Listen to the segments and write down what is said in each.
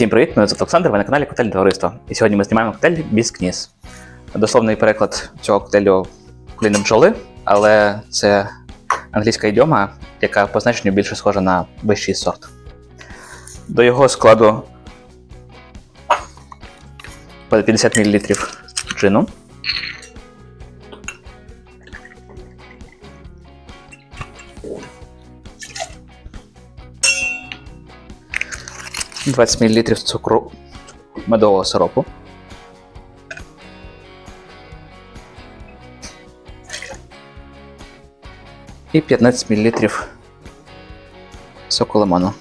Всім привіт, мене звати Олександр, ви на каналі Котель Товариство. І сьогодні ми знімаємо котель Біскніс. Дословний переклад цього котелю куліни бджоли, але це англійська ідіома, яка по значенню більше схожа на вищий сорт. До його складу 50 мл джину. – 20 мл цукру медового сиропу. І 15 мл соку лимону.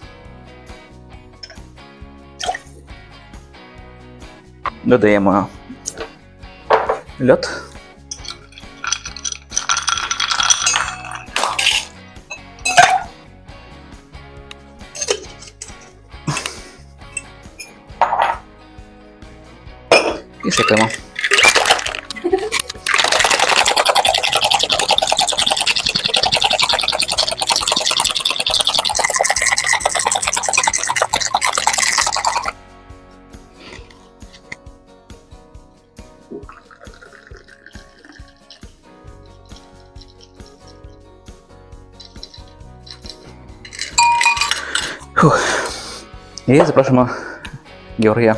Додаємо льод. І шикаємо. Фух. І запрошуємо Георгія.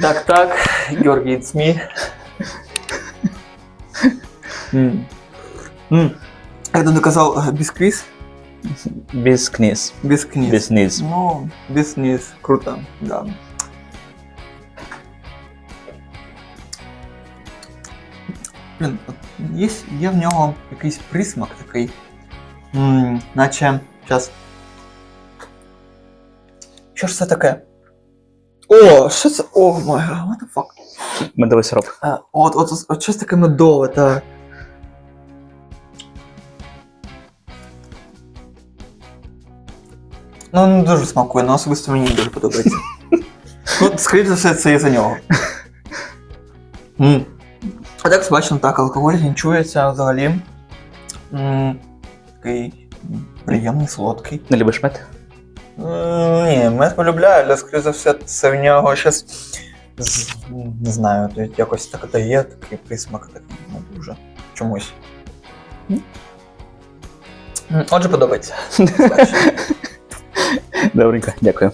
Так, так, Георгий, it's me. М. М. Як ти казав, бісквіз? Біскніс. Біскніс. Біскніс. Ну, біскніс, круто, да. Блін, от є, є в нього якийсь присмак такий. М, наче. Зараз. Що ж це таке? О, що це? О, май гад, what the fuck? Медовий сироп. А, от, от, от, от щось таке медове, так. Ну, не дуже смакує, але особисто мені не дуже подобається. Ну, скоріше за все, це і за нього. М. А так смачно, так, алкоголь не чується взагалі. М, Такий м, приємний, солодкий. Не любиш мед? Ні, мед полюбляю, але скоріше за все, це в нього щось. з- Не знаю, то якось так дає такий присмак, такий, ну дуже чомусь. Отже, подобається. Добренько, дякую.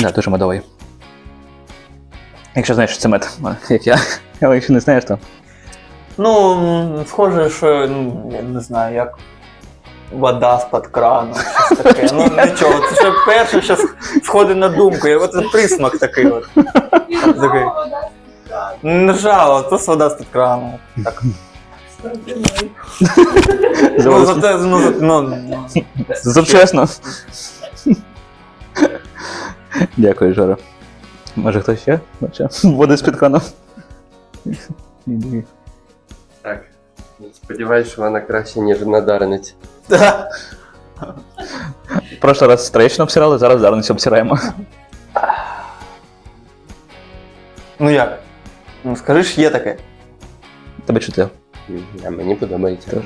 Да, дуже медовий. Якщо знаєш, що це мед, як я. Але якщо не знаєш, то Ну, схоже, що ну, я не знаю, як вода з-під крану, щось таке. Ну нічого, це ще перше що сходить на думку. Оце присмак такий от. Такий. Не жало, просто вода з-під крану. Так. Ну, зате, ну, за- ну, ну, Зуб чесно. Дякую, Жора. Може хтось ще? Хоче? Води з-під крану. Так. Сподіваюсь, що вона краще, ніж на дарниці. Та. Прошлий раз стрейчно обсирали, зараз дарницю обсираємо. Ну як? Ну скажи ж, є таке. Тебе чути. А мені подобається. Теж.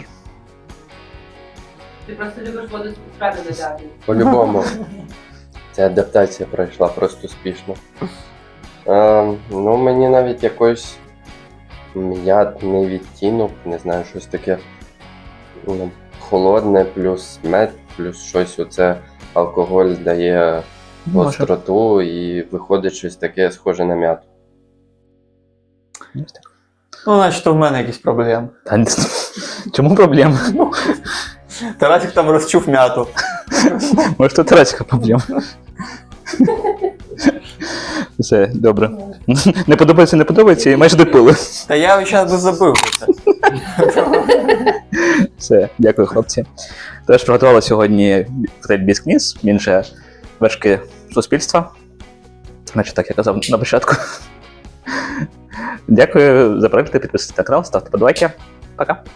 Ти просто любиш воду з підкраду додати. По-любому. Ця адаптація пройшла просто успішно. А, ну, мені навіть якось м'ятний відтінок, не знаю, щось таке ну, холодне, плюс мед, плюс щось оце алкоголь дає остроту і виходить щось таке схоже на м'яту. Ну, значить, в мене якісь проблеми. Та Чому проблема? Тарасик там розчув м'яту. Може, тут Тарасика проблема. Все, добре. Не подобається, не подобається, і майже допили. Та я зараз би забив це. Все, дякую, хлопці. Тож приготували сьогодні коктейль Біскніс, він же вершки суспільства. Значить, так я казав на початку. Дякую за перегляд, підписуйтесь на канал, ставте подобайки. Пока.